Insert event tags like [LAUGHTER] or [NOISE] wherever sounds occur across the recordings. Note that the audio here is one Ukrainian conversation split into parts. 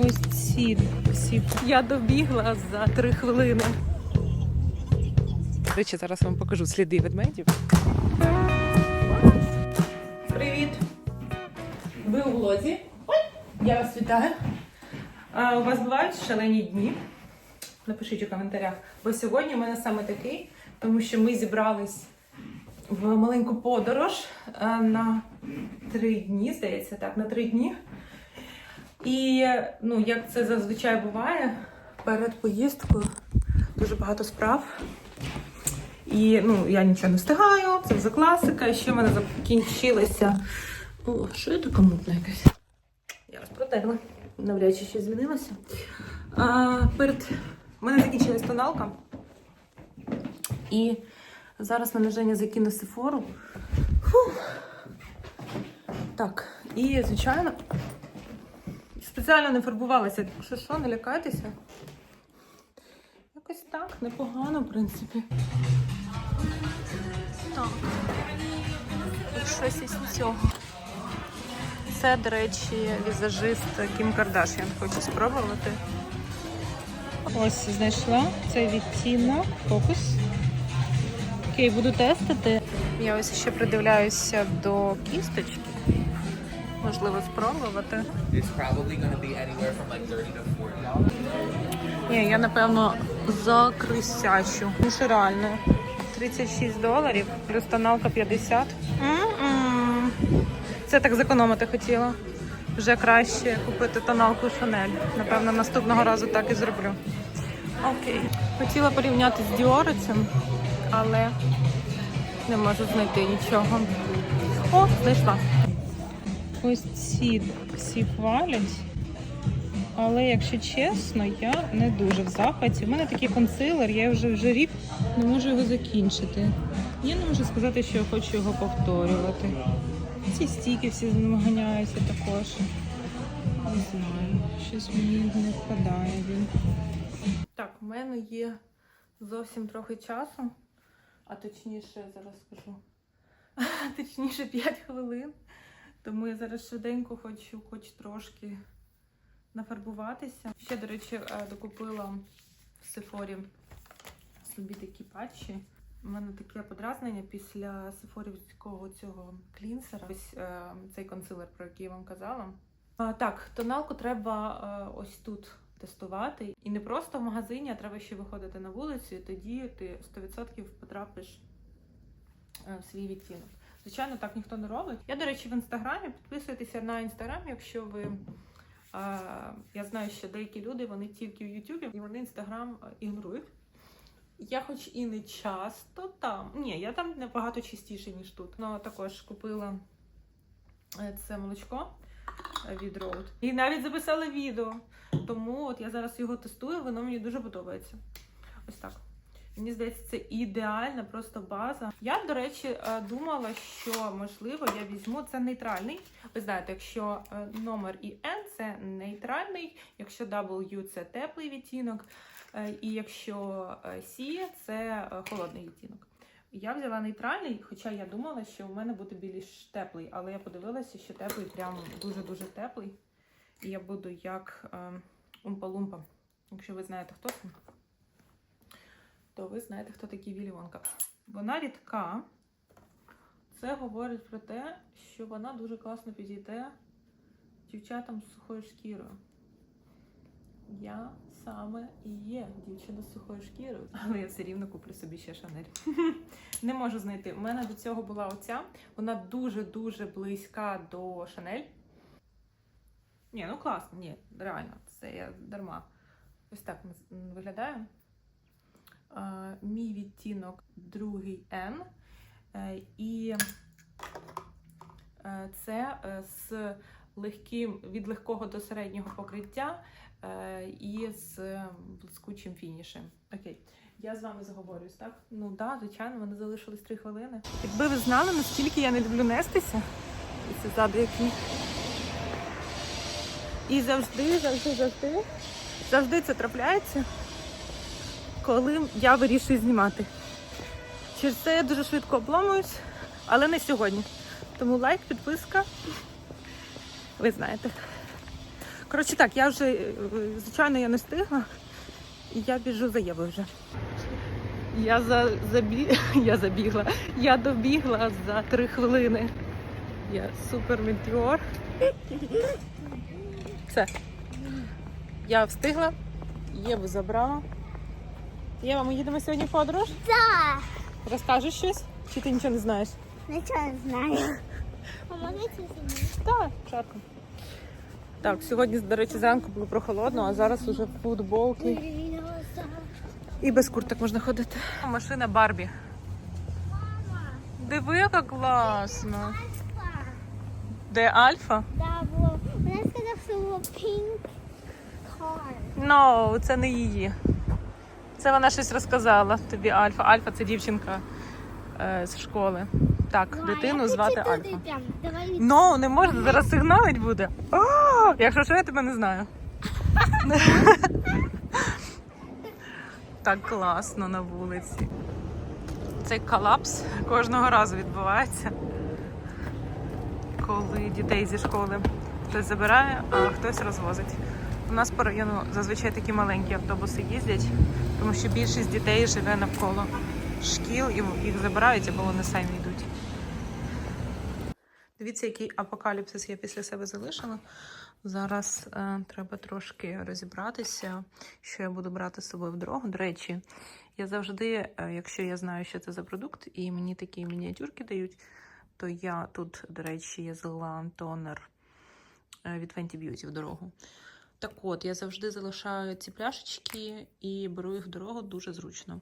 Ось ці всі. Я добігла за три хвилини. До речі, зараз вам покажу сліди ведмедів. Привіт! Ви у влозі. Ой, я вас вітаю. А, у вас бувають шалені дні? Напишіть у коментарях. Бо сьогодні у мене саме такий, тому що ми зібрались в маленьку подорож на три дні, здається, так, на три дні. І ну, як це зазвичай буває, перед поїздкою дуже багато справ. І ну, я нічого не встигаю, це вже класика. І ще в мене закінчилося. О, що я така мутна якась? Я вас протерла. Навряд чи щось змінилося. А, перед... У мене закінчилась тоналка. І зараз мене Женя закине сифору. Так, і звичайно, спеціально не фарбувалася. Що що, не лякайтеся. Якось так, непогано, в принципі. Так. Щось із цього. Це, до речі, візажист Кім Кардашян. Хочу спробувати. Ось знайшла цей відтінок. Фокус. Окей, буду тестити. Я ось ще придивляюся до кісточки. Можливо, спробувати. It's probably going to be anywhere from like 30 to 40 dollars. Ні, я напевно закрисячу. Ну що реально. 36 доларів, плюс тоналка 50. М-м. Це так зекономити хотіла. Вже краще купити тоналку Шанель. Напевно, наступного разу так і зроблю. Окей. Хотіла порівняти з Діорицем, але не можу знайти нічого. О, знайшла. Ось ці всі хвалять. Але якщо чесно, я не дуже в захваті. У мене такий консилер, я вже вже рік не можу його закінчити. Я не можу сказати, що я хочу його повторювати. Ці стіки всі намаганяються також. Не знаю, щось мені не впадає він. Так, у мене є зовсім трохи часу, а точніше, зараз скажу. [LAUGHS] Точніше 5 хвилин. Тому я зараз швиденько хочу хоч трошки нафарбуватися. Ще, до речі, е, докупила в Сефорі собі такі патчі. У мене таке подразнення після сефорівського цього клінсера. Ось е, цей консилер, про який я вам казала. Так, тоналку треба е, ось тут тестувати. І не просто в магазині, а треба ще виходити на вулицю, і тоді ти 100% потрапиш в свій відтінок. Звичайно, так ніхто не робить. Я, до речі, в інстаграмі підписуйтеся на інстаграм, якщо ви. Я знаю, що деякі люди вони тільки в Ютубі і вони інстаграм ігнорують. Я хоч і не часто там. Ні, я там набагато частіше, ніж тут. Ну, також купила е, це молочко від Road. І навіть записала відео. Тому от я зараз його тестую, воно мені дуже подобається. Ось так. Мені здається, це ідеальна просто база. Я, до речі, е, думала, що можливо я візьму це нейтральний. Ви знаєте, якщо е, номер і N це нейтральний, якщо W це теплий відтінок, е, і якщо C це холодний відтінок. Я взяла нейтральний, хоча я думала, що у мене буде більш теплий, але я подивилася, що теплий прям дуже-дуже теплий. І я буду як е, умпа-лумпа. Якщо ви знаєте, хто це то ви знаєте, хто такий Вілі Вонка. Вона рідка. Це говорить про те, що вона дуже класно підійде дівчатам з сухою шкірою. Я саме і є дівчина з сухою шкірою, але я все рівно куплю собі ще шанель. [LAUGHS] Не можу знайти. У мене до цього була оця. Вона дуже-дуже близька до шанель. Ні, ну класно, ні, реально, це я дарма. Ось так виглядає. Е, мій відтінок другий N. Е, І е, це з легким, від легкого до середнього покриття і з блискучим фінішем. Окей, я з вами заговорююсь, так? Ну так, да, звичайно, мене залишилось 3 хвилини. Якби ви знали, наскільки я не люблю нестися, і це ззаду. І завжди, завжди, завжди, завжди це трапляється коли я вирішую знімати. Через це я дуже швидко обламуюсь, але не сьогодні. Тому лайк, підписка. Ви знаєте. Коротше, так, я вже, е, звичайно, я не встигла. І я біжу за Євою вже. Я за, забі... [LAUGHS] я забігла. Я добігла за три хвилини. Я супер метеор. Все. Я встигла. Єву забрала. Єва, ми їдемо сьогодні в подорож? Так, Розкажеш щось? Чи ти нічого не знаєш? нічого не знаю. Помогите мені. Так, жарко. Так, сьогодні, до речі, зранку було прохолодно, а зараз уже футболки. І без курток можна ходити. Машина Барбі. Мама. Диви, яка класно. Де Альфа? Да, бо вона сказала, що pink car. Ну, це не її. Це вона щось розказала тобі Альфа. Альфа це дівчинка е, з школи. Так, дитину звати Альфа. Ну, не можна, зараз сигналить буде. О, якщо що, я тебе не знаю. так класно на вулиці. Цей колапс кожного разу відбувається, коли дітей зі школи хтось забирає, а хтось розвозить. У нас по району зазвичай такі маленькі автобуси їздять, тому що більшість дітей живе навколо шкіл і їх забирають або вони самі йдуть. Дивіться, який апокаліпсис я після себе залишила. Зараз е, треба трошки розібратися, що я буду брати з собою в дорогу. До речі, я завжди, е, якщо я знаю, що це за продукт, і мені такі мініатюрки дають, то я тут, до речі, я злила тонер е, від Fenty Beauty в дорогу. Так от, я завжди залишаю ці пляшечки і беру їх в дорогу дуже зручно.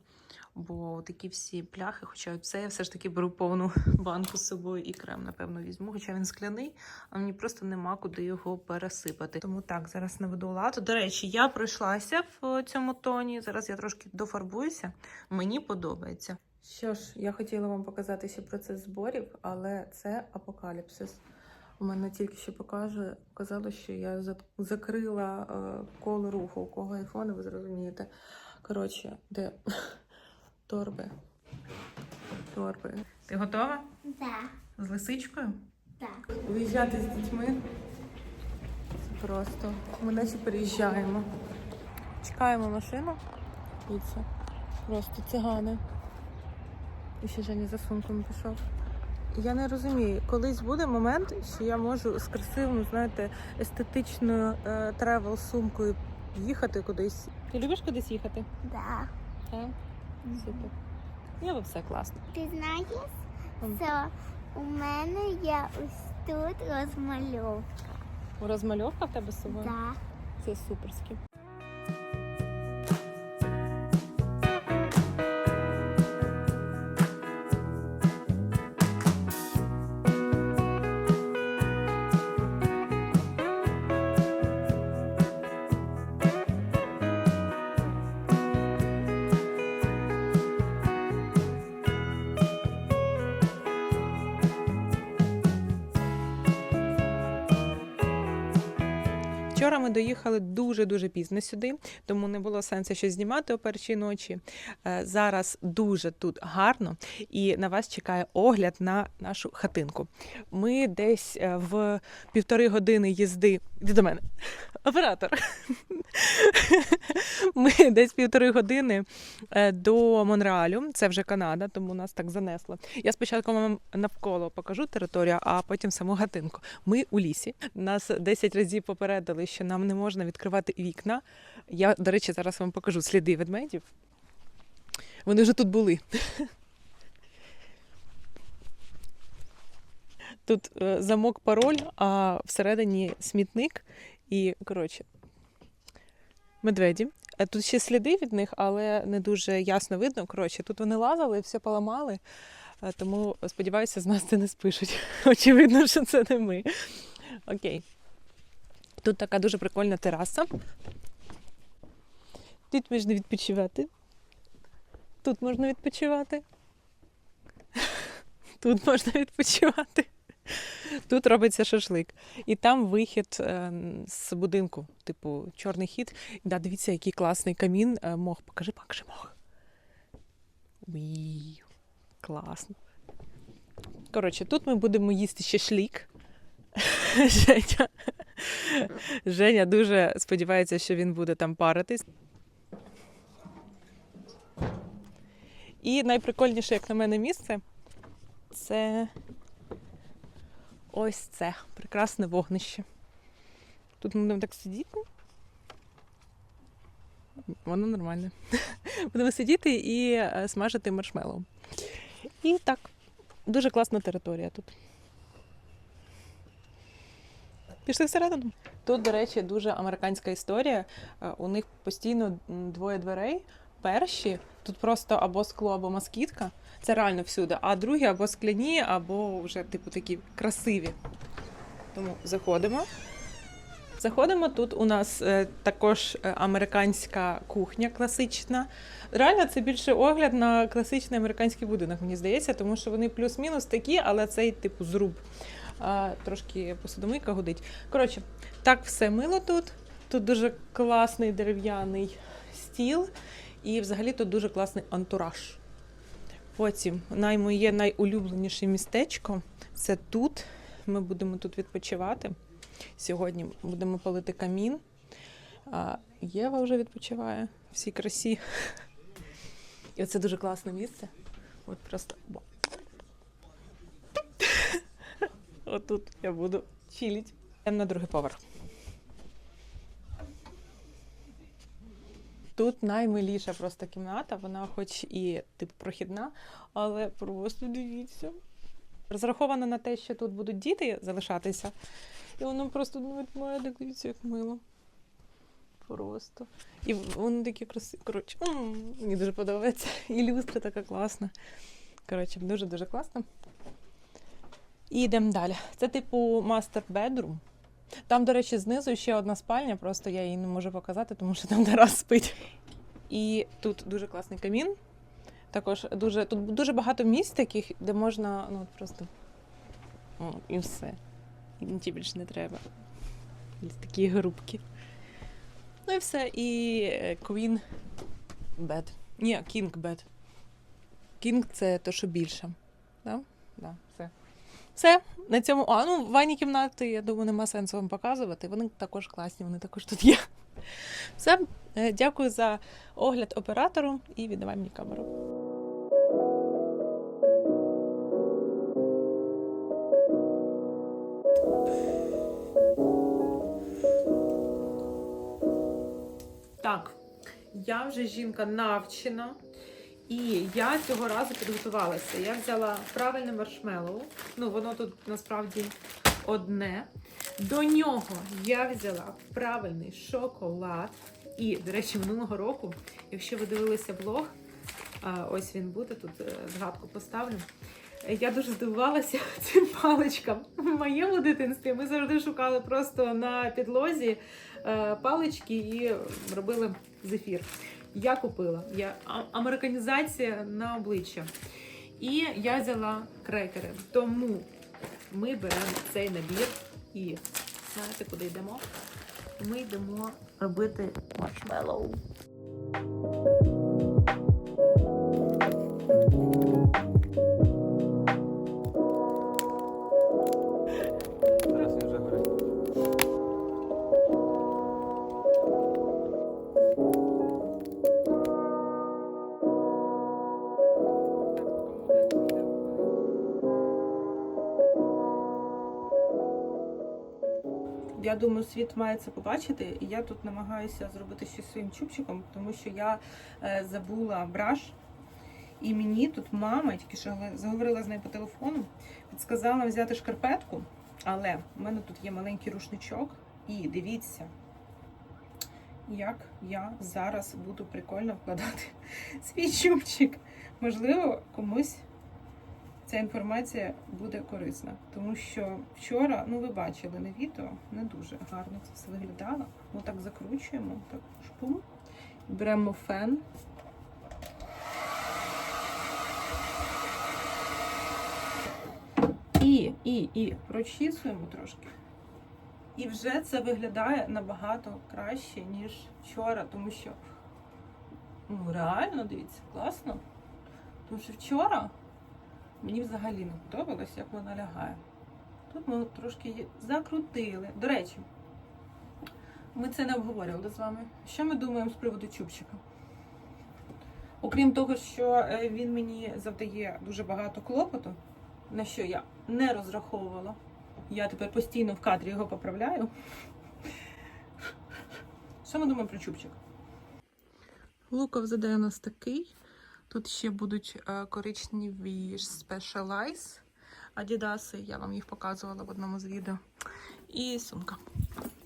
Бо такі всі пляхи, хоча це я все ж таки беру повну [LAUGHS] банку з собою і крем, напевно, візьму. Хоча він скляний, а мені просто нема куди його пересипати. Тому так, зараз наведу лад. До речі, я пройшлася в цьому тоні. Зараз я трошки дофарбуюся. Мені подобається. Що ж, я хотіла вам показати ще процес зборів, але це апокаліпсис. У мене тільки що покаже, казали, що я закрила е, коло руху. У кого айфони, ви зрозумієте. Коротше, де [LAUGHS] торби. Торби. Ти готова? Так, З лисичкою? так. Виїжджати з дітьми. Це просто. Ми наче переїжджаємо. Чекаємо машину. Це просто цигани. І ще Женя за сумками пішов. Я не розумію, колись буде момент, що я можу з красивою, знаєте, естетичною е, тревел сумкою їхати кудись. Ти любиш кудись їхати? Да. Так. Супер. Я би все класно. Ти знаєш, що у мене є ось тут розмальовка. Розмальовка в тебе з собою? Да. Це суперськи. Доїхали дуже-дуже пізно сюди, тому не було сенсу щось знімати о першій ночі. Е, Зараз дуже тут гарно, і на вас чекає огляд на нашу хатинку. Ми десь е, в півтори години їзди. Іди до мене, оператор. Ми [LAUGHS] десь півтори години е, до Монреалю. Це вже Канада, тому нас так занесло. Я спочатку вам навколо покажу територію, а потім саму хатинку. Ми у лісі. Нас 10 разів попередили, що нам не можна відкривати вікна. Я, до речі, зараз вам покажу сліди ведмедів. Вони вже тут були. [LAUGHS] Тут е, замок пароль, а всередині смітник. І, коротше, медведі. Е, Тут ще сліди від них, але не дуже ясно видно. Коротше, тут вони лазали, все поламали. Е, Тому сподіваюся, з нас це не спишуть. [LAUGHS] Очевидно, що це не ми. Окей. Тут така дуже прикольна тераса. Тут можна відпочивати. Тут можна відпочивати. [LAUGHS] Тут можна відпочивати. [LAUGHS] Тут робиться шашлик. І там вихід е, з будинку, типу, чорний хід. Да, дивіться, який класний камін. Е, мох, покажи, покажи мох. Уй, класно. Коротше, тут ми будемо їсти шашлик. [LAUGHS] Женя. Женя дуже сподівається, що він буде там паритись. І найприкольніше, як на мене, місце це ось це прекрасне вогнище. Тут ми будемо так сидіти. Воно нормальне. [LAUGHS] Будемо сидіти і е, смажити маршмеллоу. І так, дуже класна територія тут. Пішли всередину. Тут, до речі, дуже американська історія. Е, У них постійно двоє дверей. Перші тут просто або скло, або москітка. Це реально всюди. А другі або скляні, або вже типу такі красиві. Тому заходимо. Заходимо. Тут у нас е, також е, американська кухня класична. Реально, це більше огляд на класичний американський будинок, мені здається, тому що вони плюс-мінус такі, але цей типу зруб. А, трошки посудомийка гудить. Коротше, так все мило тут. Тут дуже класний дерев'яний стіл, і взагалі тут дуже класний антураж. Потім най- моє найулюбленіше містечко це тут. Ми будемо тут відпочивати. Сьогодні будемо палити камін. А Єва вже відпочиває всій красі. І оце дуже класне місце. От просто. Отут я буду чилить. Йдемо на другий поверх. Тут наймиліша просто кімната, вона хоч і типу прохідна, але просто дивіться. Розрахована на те, що тут будуть діти залишатися. І воно просто ну, від мене, дивіться, як мило. Просто. І вони такі красиві. Коротше, мені дуже подобається. І люстра така класна. Коротше, дуже-дуже класно. І йдемо далі. Це типу мастер бедрум. Там, до речі, знизу ще одна спальня, просто я її не можу показати, тому що там Тарас спить. І тут дуже класний камін. Також дуже, тут дуже багато місць таких, де можна ну, просто. О, і все. І нічого більше не треба. Такі грубки. Ну і все. І е, Queen Bed. Ні, King Bed. King це то, що більше. Да? Да, все. Все, на цьому. А, ну, ванні кімнати, я думаю, нема сенсу вам показувати. Вони також класні, вони також тут є. Все, е, дякую за огляд оператору і віддавай мені камеру. Так, я вже жінка навчена. І я цього разу підготувалася. Я взяла правильне маршмеллоу. Ну, воно тут насправді одне. До нього я взяла правильний шоколад. І, до речі, минулого року, якщо ви дивилися блог, ось він буде, тут е, згадку поставлю. Я дуже здивувалася [LAUGHS] цим паличкам. В моєму дитинстві ми завжди шукали просто на підлозі е, палички і робили зефір. Я купила я американізація на обличчя. І я взяла крекери. Тому ми беремо цей набір і знаєте, куди йдемо? Ми йдемо робити маршмеллоу. Я думаю, світ має це побачити, і я тут намагаюся зробити щось своїм чубчиком, тому що я е, забула браш. І мені тут мама, тільки що заговорила з нею по телефону, підсказала взяти шкарпетку, але в мене тут є маленький рушничок. І дивіться, як я зараз буду прикольно вкладати [LAUGHS] свій чубчик. Можливо, комусь ця інформація буде корисна. Тому що вчора, ну ви бачили на відео, не дуже гарно це все виглядало. Ми так закручуємо, так шпум. Беремо фен. І, і, і прочісуємо трошки. І вже це виглядає набагато краще, ніж вчора, тому що ну, реально, дивіться, класно. Тому що вчора мені взагалі не подобалось, як вона лягає. Тут ми трошки її закрутили. До речі, ми це не обговорювали з вами. Що ми думаємо з приводу чубчика? Окрім того, що е, він мені завдає дуже багато клопоту, на що я не розраховувала. Я тепер постійно в кадрі його поправляю. Що ми думаємо про чубчик? Луков заде у нас такий. Тут ще будуть е, коричневі Specialize Адідаси. Я вам їх показувала в одному з відео. І сумка.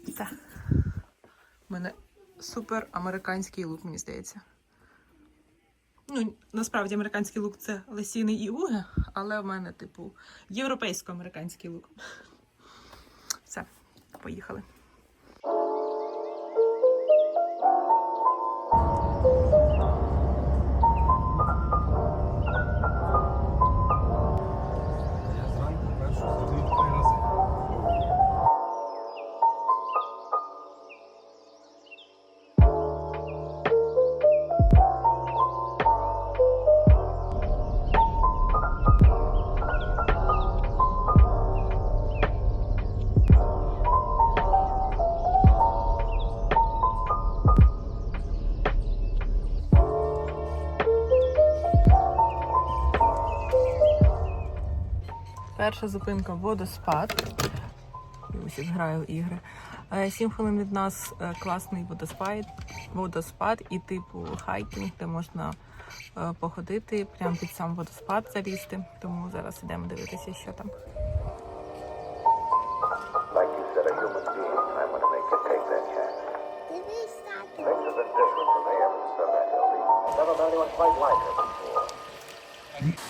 Все. У мене супер американський лук, мені здається. Ну, насправді американський лук це лесіний і уге, але в мене, типу, європейсько-американський лук. Все, поїхали. Перша зупинка водоспад. Ось граю ігри. Е, Сім хвилин від нас е, класний водоспад, водоспад і типу хайкінг, де можна е, походити прямо під сам водоспад залізти. Тому зараз ідемо дивитися, що там. Like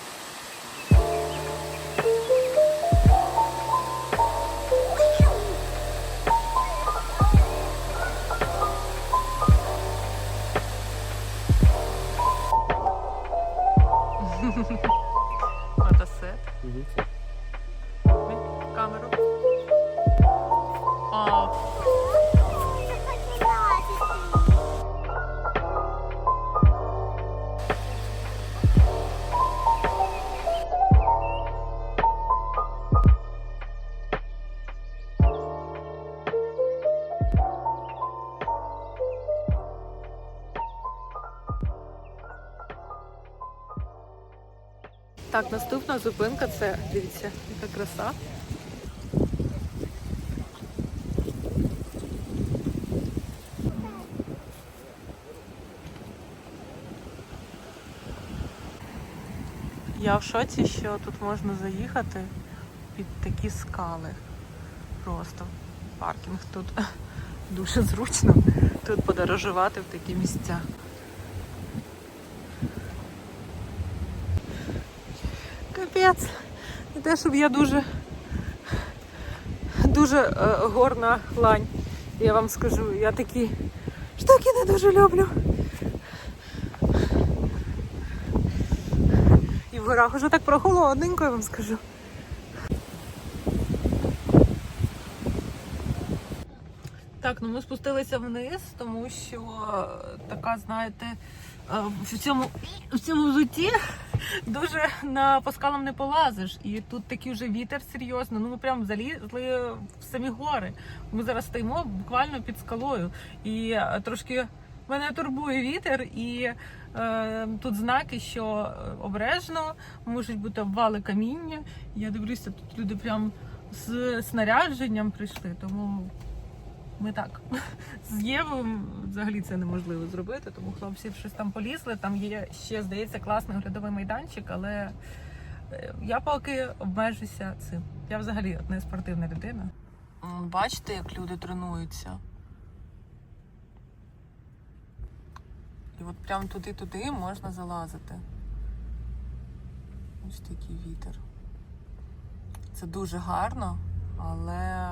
Так, наступна зупинка це, дивіться, яка краса. Я в шоці, що тут можна заїхати під такі скали. Просто паркінг тут [LAUGHS] дуже зручно тут подорожувати в такі місця. Капець. Не те, щоб я дуже дуже е, горна лань. Я вам скажу, я такі штуки не дуже люблю. І в горах уже так прохолодненько, я вам скажу. Так, ну ми спустилися вниз, тому що е, така, знаєте, е, в цьому, в цьому взутті дуже на по скалам не полазиш. І тут такий вже вітер серйозно. Ну ми прям залізли в самі гори. Ми зараз стоїмо буквально під скалою. І е, трошки мене турбує вітер, і е, тут знаки, що е, обережно можуть бути обвали каміння. Я дивлюся, тут люди прям з снарядженням прийшли, тому ми так. [LAUGHS] З Євою взагалі це неможливо зробити, тому хлопці щось там полізли. Там є ще, здається, класний оглядовий майданчик, але е, я поки обмежуся цим. Я взагалі не спортивна людина. Бачите, як люди тренуються. І от прямо туди-туди можна залазити. Ось такий вітер. Це дуже гарно, але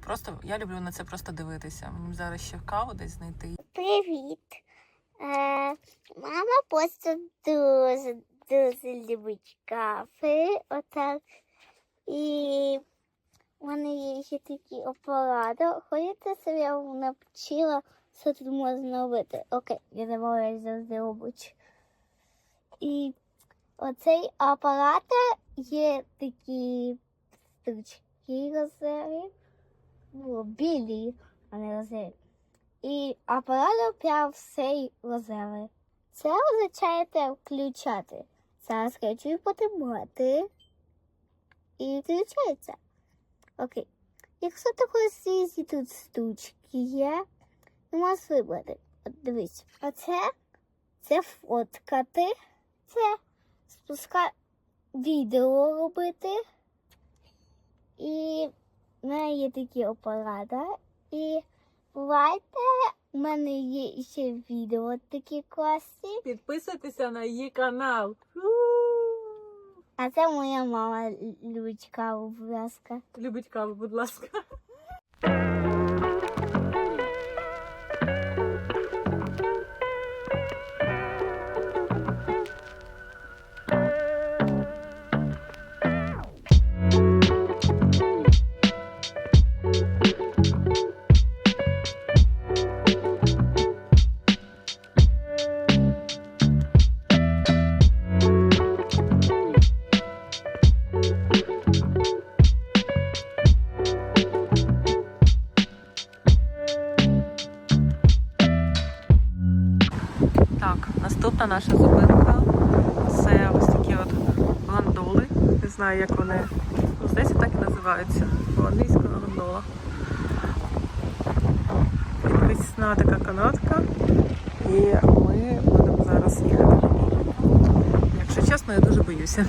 просто я люблю на це просто дивитися. Зараз ще каву десь знайти. Привіт. Е, мама просто дуже, дуже любить кафе. Отак. І в мене є ще такі апарати. Хочете, щоб я навчила, що тут можна робити. Окей, я забуваю завжди робити. І оцей апарат є такі штучки рожеві. Ну, білі, а не рожеві. І апарат прям все рожеве. Це означає включати. Зараз хочу потримати. І включається. Окей. Якщо такої сізі тут штучки є, ти можеш вибрати. От дивись. Оце це фоткати, це спускати відео робити. І в мене є такі апарати. І бувайте, в мене є ще відео такі класні. Підписуйтеся на її канал. А це моя мама любить каву, будь ласка. Любить каву, будь ласка. Наша зупинка. Це ось такі от гондоли. Не знаю, як вони. Ну, здається, так і називаються. По-англійську гондола. Підвісна така канатка. І ми будемо зараз їхати. Якщо чесно, я дуже боюся.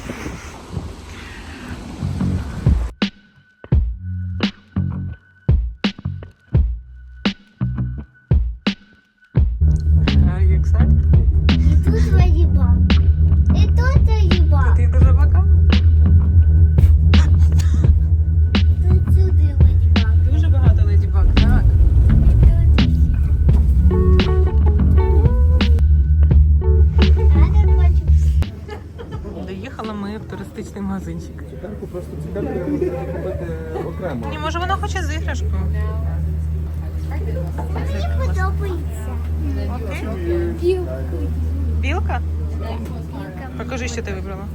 Просто цікаво я можу купити окремо. Ні, може вона хоче з іграшкою. Мені подобається. Окей. Білка? Білка? Покажи, що ти вибрала.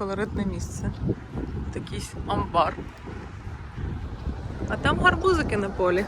Колоритне місце. Такийсь амбар. А там гарбузики на полі.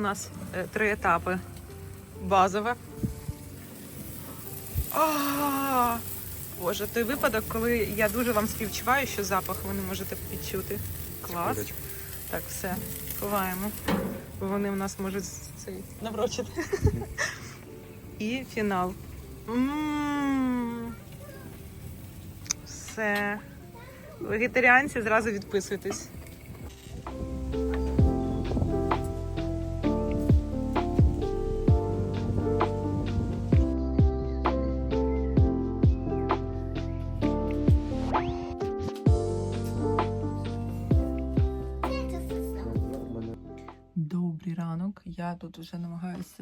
Нас е, три етапи. Базове. А, Боже, той випадок, коли я дуже вам співчуваю, що запах ви не можете відчути. Клас. Так, все, ховаємо. Бо вони в нас можуть цей наврочити. І фінал. Все. Вегетаріанці зразу відписуйтесь.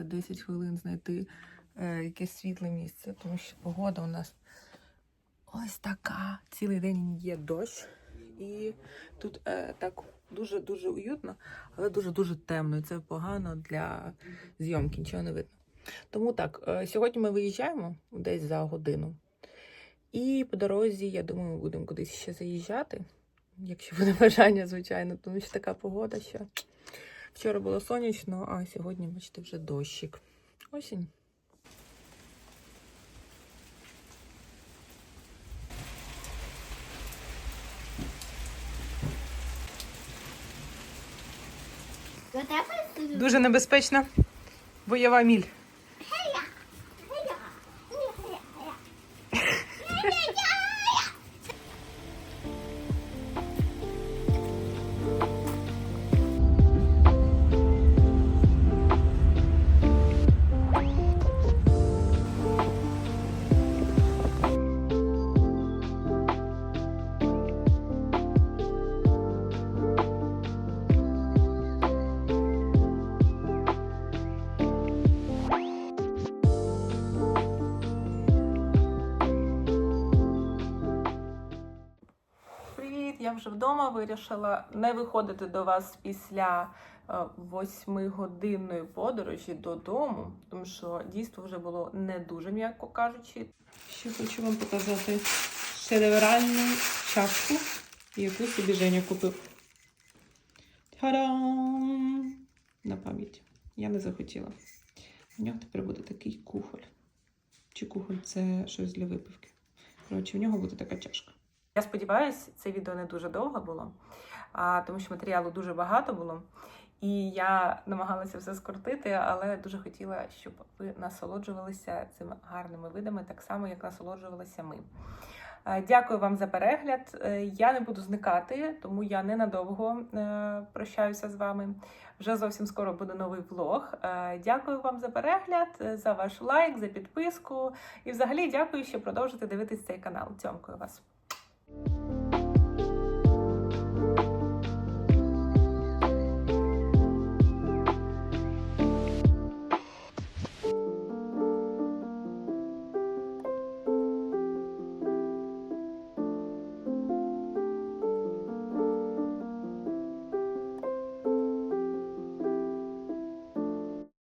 10 хвилин знайти е, якесь світле місце, тому що погода у нас ось така. Цілий день є дощ, і тут е, так дуже-дуже уютно, але дуже-дуже темно. І це погано для зйомки, нічого не видно. Тому так, е, сьогодні ми виїжджаємо десь за годину. І по дорозі, я думаю, ми будемо кудись ще заїжджати, якщо буде [LAUGHS] бажання, звичайно, тому що така погода, що Вчора було сонячно, а сьогодні, бачите, вже дощик. Осінь. Дуже небезпечна бойова міль. Вдома. Вирішила не виходити до вас після е, восьмигодинної подорожі додому, тому що дійство вже було не дуже, м'яко кажучи. Ще хочу вам показати шедевральну чашку, яку собі Женя купив. Та-дам! На пам'ять. Я не захотіла. У нього тепер буде такий кухоль. Чи кухоль це щось для випивки. Коротше, у нього буде така чашка. Я сподіваюся, це відео не дуже довго було, а, тому що матеріалу дуже багато було. І я намагалася все скоротити, але дуже хотіла, щоб ви насолоджувалися цими гарними видами, так само, як насолоджувалися ми. Дякую вам за перегляд. Е, Я не буду зникати, тому я ненадовго е, прощаюся з вами. Вже зовсім скоро буде новий влог. Е, Дякую вам за перегляд, за ваш лайк, за підписку. І взагалі дякую, що продовжите дивитись цей канал. Цьомкую вас. thank you